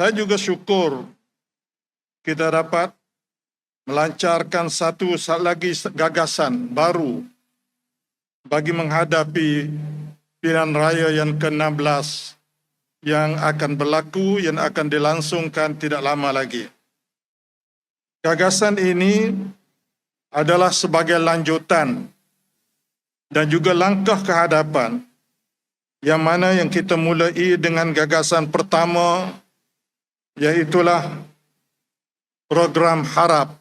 Saya juga syukur kita dapat melancarkan satu lagi gagasan baru bagi menghadapi pilihan raya yang ke-16 yang akan berlaku yang akan dilangsungkan tidak lama lagi. Gagasan ini adalah sebagai lanjutan dan juga langkah ke hadapan yang mana yang kita mulai dengan gagasan pertama iaitulah program harap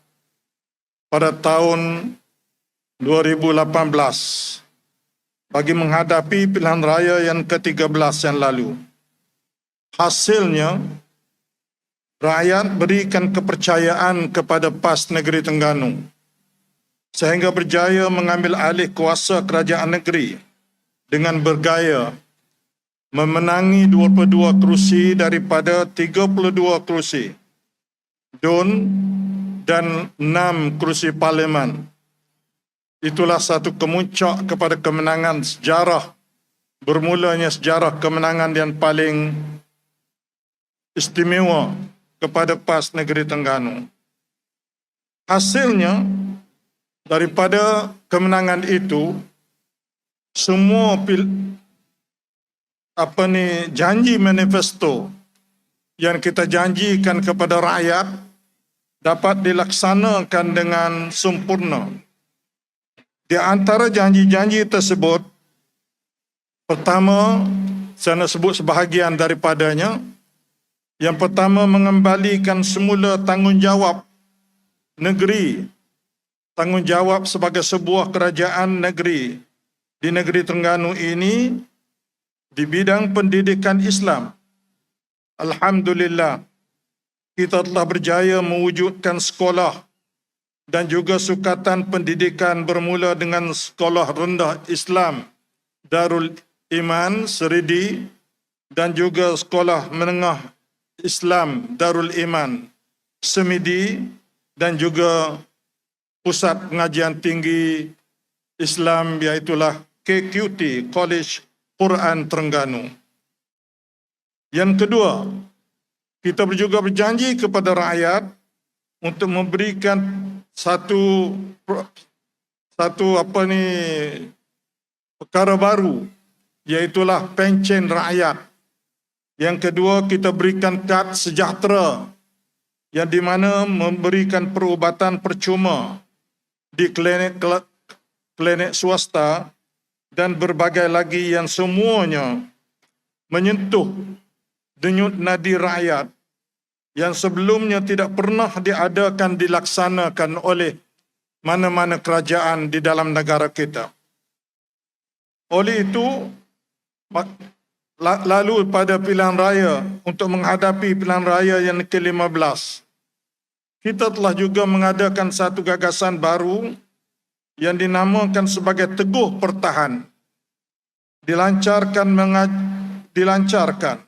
pada tahun 2018 bagi menghadapi pilihan raya yang ke-13 yang lalu. Hasilnya, rakyat berikan kepercayaan kepada PAS Negeri Terengganu sehingga berjaya mengambil alih kuasa kerajaan negeri dengan bergaya memenangi 22 kerusi daripada 32 kerusi DUN dan 6 kerusi parlimen. Itulah satu kemuncak kepada kemenangan sejarah bermulanya sejarah kemenangan yang paling istimewa kepada PAS Negeri Terengganu. Hasilnya, daripada kemenangan itu semua apa ni janji manifesto yang kita janjikan kepada rakyat dapat dilaksanakan dengan sempurna. Di antara janji-janji tersebut, pertama, saya nak sebut sebahagian daripadanya. Yang pertama, mengembalikan semula tanggungjawab negeri tanggungjawab sebagai sebuah kerajaan negeri di negeri Terengganu ini di bidang pendidikan Islam. Alhamdulillah, kita telah berjaya mewujudkan sekolah dan juga sukatan pendidikan bermula dengan sekolah rendah Islam Darul Iman Seridi dan juga sekolah menengah Islam Darul Iman Semidi dan juga pusat pengajian tinggi Islam iaitulah KQT College Quran Terengganu. Yang kedua, kita juga berjanji kepada rakyat untuk memberikan satu satu apa ni perkara baru iaitulah pencen rakyat. Yang kedua, kita berikan kad sejahtera yang di mana memberikan perubatan percuma di klinik klinik swasta dan berbagai lagi yang semuanya menyentuh denyut nadi rakyat yang sebelumnya tidak pernah diadakan dilaksanakan oleh mana-mana kerajaan di dalam negara kita. Oleh itu, lalu pada pilihan raya untuk menghadapi pilihan raya yang ke-15, kita telah juga mengadakan satu gagasan baru yang dinamakan sebagai Teguh Pertahan. Dilancarkan dilancarkan.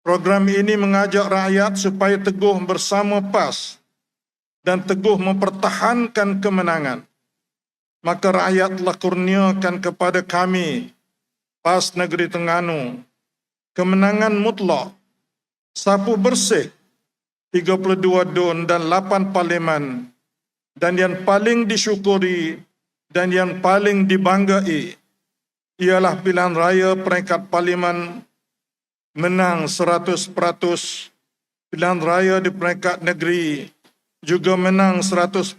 Program ini mengajak rakyat supaya teguh bersama PAS dan teguh mempertahankan kemenangan. Maka rakyat telah kurniakan kepada kami, PAS Negeri Tengganu, kemenangan mutlak, sapu bersih 32 DUN dan 8 parlimen dan yang paling disyukuri dan yang paling dibanggai ialah pilihan raya peringkat parlimen menang 100% pilihan raya di peringkat negeri juga menang 100%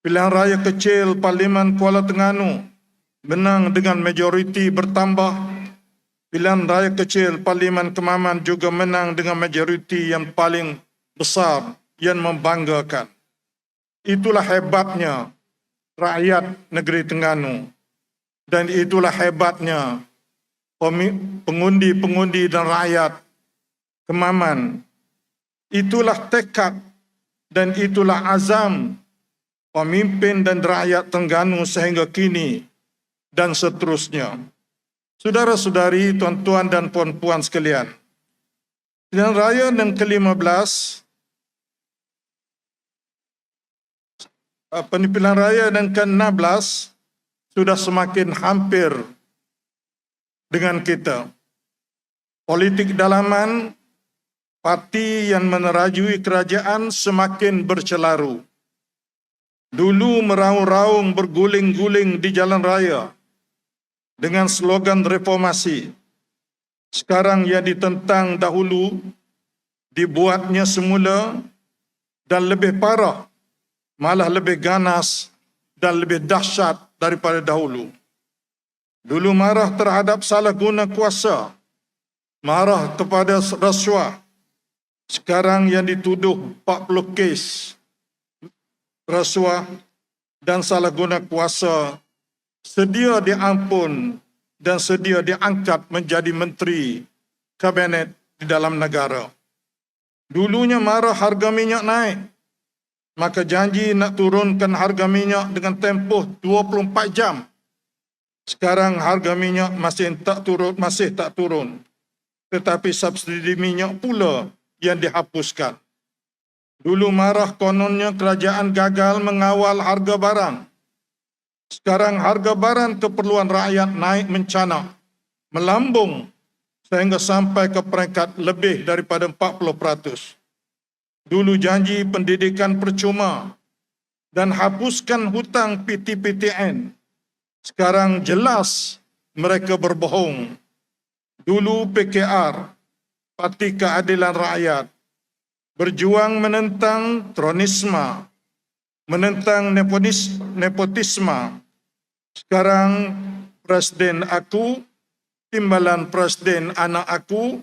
pilihan raya kecil parlimen Kuala Tengganu menang dengan majoriti bertambah Pilihan raya kecil Parlimen Kemaman juga menang dengan majoriti yang paling besar yang membanggakan. Itulah hebatnya rakyat negeri Tengganu. Dan itulah hebatnya pengundi-pengundi dan rakyat Kemaman. Itulah tekad dan itulah azam pemimpin dan rakyat Tengganu sehingga kini dan seterusnya. Saudara-saudari, tuan-tuan dan puan-puan sekalian. Pilihan raya yang ke-15 pilihan raya yang ke-16 sudah semakin hampir dengan kita. Politik dalaman parti yang menerajui kerajaan semakin bercelaru. Dulu meraung-raung berguling-guling di jalan raya dengan slogan reformasi. Sekarang yang ditentang dahulu dibuatnya semula dan lebih parah, malah lebih ganas dan lebih dahsyat daripada dahulu. Dulu marah terhadap salah guna kuasa, marah kepada rasuah. Sekarang yang dituduh 40 kes rasuah dan salah guna kuasa sedia diampun dan sedia diangkat menjadi menteri kabinet di dalam negara. Dulunya marah harga minyak naik. Maka janji nak turunkan harga minyak dengan tempoh 24 jam. Sekarang harga minyak masih tak turun, masih tak turun. Tetapi subsidi minyak pula yang dihapuskan. Dulu marah kononnya kerajaan gagal mengawal harga barang. Sekarang harga barang keperluan rakyat naik mencana, melambung sehingga sampai ke peringkat lebih daripada 40%. Dulu janji pendidikan percuma dan hapuskan hutang PTPTN. Sekarang jelas mereka berbohong. Dulu PKR, Parti Keadilan Rakyat, berjuang menentang tronisme, menentang nepotis, nepotisme. Sekarang presiden aku, timbalan presiden anak aku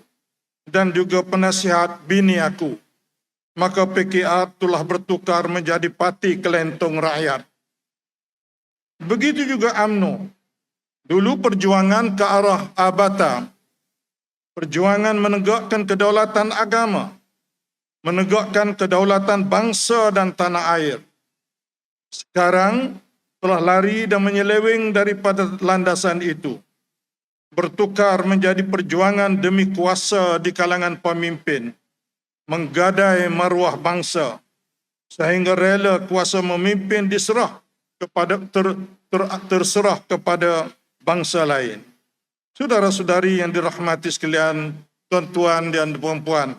dan juga penasihat bini aku. Maka PKR telah bertukar menjadi parti kelentong rakyat. Begitu juga AMNO. Dulu perjuangan ke arah abata. Perjuangan menegakkan kedaulatan agama menegakkan kedaulatan bangsa dan tanah air. Sekarang telah lari dan menyeleweng daripada landasan itu. Bertukar menjadi perjuangan demi kuasa di kalangan pemimpin. Menggadai maruah bangsa. Sehingga rela kuasa memimpin diserah kepada ter, ter, terserah kepada bangsa lain. Saudara-saudari yang dirahmati sekalian, tuan-tuan dan puan-puan,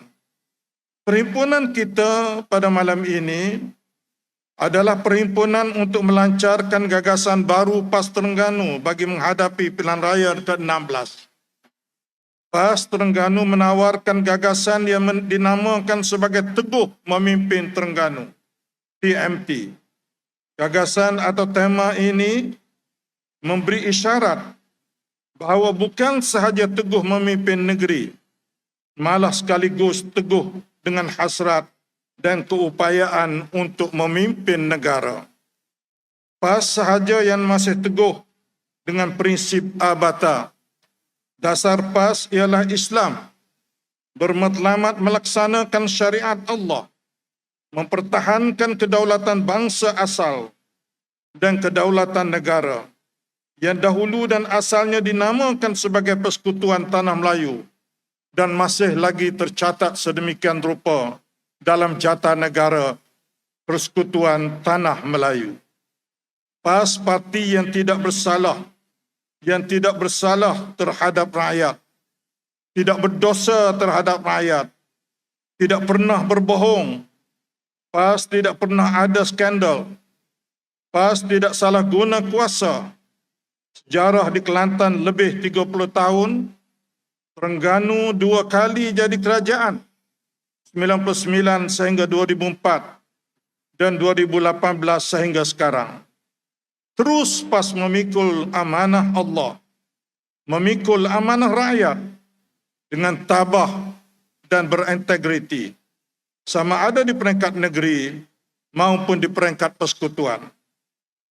Perhimpunan kita pada malam ini adalah perhimpunan untuk melancarkan gagasan baru PAS Terengganu bagi menghadapi pilihan raya ke-16. PAS Terengganu menawarkan gagasan yang dinamakan sebagai Teguh Memimpin Terengganu, TMT. Gagasan atau tema ini memberi isyarat bahawa bukan sahaja teguh memimpin negeri, malah sekaligus teguh dengan hasrat dan keupayaan untuk memimpin negara. PAS sahaja yang masih teguh dengan prinsip abata. Dasar PAS ialah Islam. Bermatlamat melaksanakan syariat Allah. Mempertahankan kedaulatan bangsa asal dan kedaulatan negara yang dahulu dan asalnya dinamakan sebagai Persekutuan Tanah Melayu dan masih lagi tercatat sedemikian rupa dalam jata negara Persekutuan Tanah Melayu. PAS parti yang tidak bersalah, yang tidak bersalah terhadap rakyat, tidak berdosa terhadap rakyat, tidak pernah berbohong, PAS tidak pernah ada skandal, PAS tidak salah guna kuasa, sejarah di Kelantan lebih 30 tahun, Terengganu dua kali jadi kerajaan 99 sehingga 2004 dan 2018 sehingga sekarang. Terus pas memikul amanah Allah, memikul amanah rakyat dengan tabah dan berintegriti sama ada di peringkat negeri maupun di peringkat persekutuan.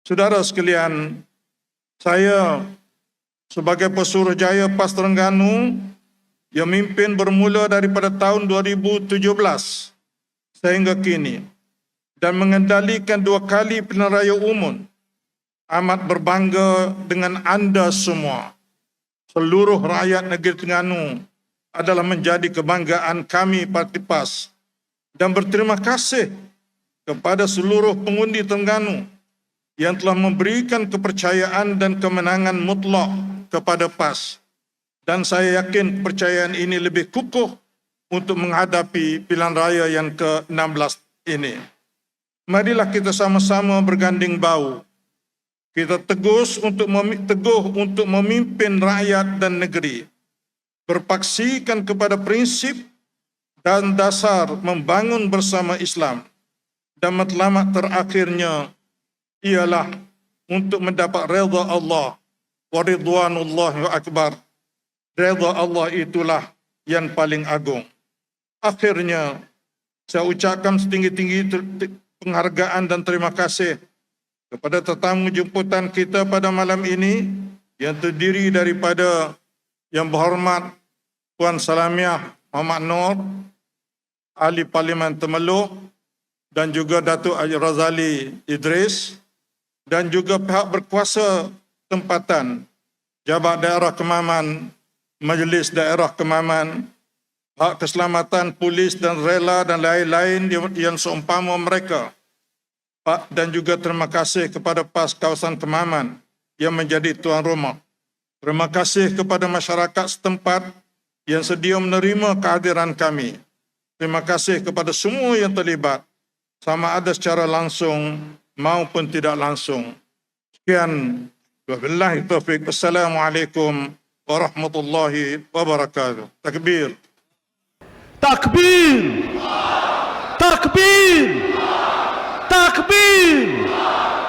Saudara sekalian, saya sebagai pesuruh jaya PAS Terengganu yang mimpin bermula daripada tahun 2017 sehingga kini dan mengendalikan dua kali pilihan raya umum amat berbangga dengan anda semua seluruh rakyat negeri Terengganu adalah menjadi kebanggaan kami Parti PAS dan berterima kasih kepada seluruh pengundi Terengganu yang telah memberikan kepercayaan dan kemenangan mutlak kepada PAS dan saya yakin kepercayaan ini lebih kukuh untuk menghadapi pilihan raya yang ke-16 ini. Marilah kita sama-sama berganding bau. Kita tegus untuk teguh untuk memimpin rakyat dan negeri. Berpaksikan kepada prinsip dan dasar membangun bersama Islam. Dan matlamat terakhirnya ialah untuk mendapat redha Allah wa ridwanullah akbar. Redha Allah itulah yang paling agung. Akhirnya, saya ucapkan setinggi-tinggi penghargaan dan terima kasih kepada tetamu jemputan kita pada malam ini yang terdiri daripada yang berhormat Puan Salamiah Muhammad Nur, Ahli Parlimen Temeluk dan juga Datuk Haji Razali Idris dan juga pihak berkuasa tempatan Jabat Daerah Kemaman, Majlis Daerah Kemaman, hak keselamatan polis dan rela dan lain-lain yang seumpama mereka. Pak dan juga terima kasih kepada PAS kawasan Kemaman yang menjadi tuan rumah. Terima kasih kepada masyarakat setempat yang sedia menerima kehadiran kami. Terima kasih kepada semua yang terlibat sama ada secara langsung maupun tidak langsung. Sekian. Wabillahi taufiq. Assalamualaikum warahmatullahi wabarakatuh. Takbir. Takbir! Takbir! Takbir!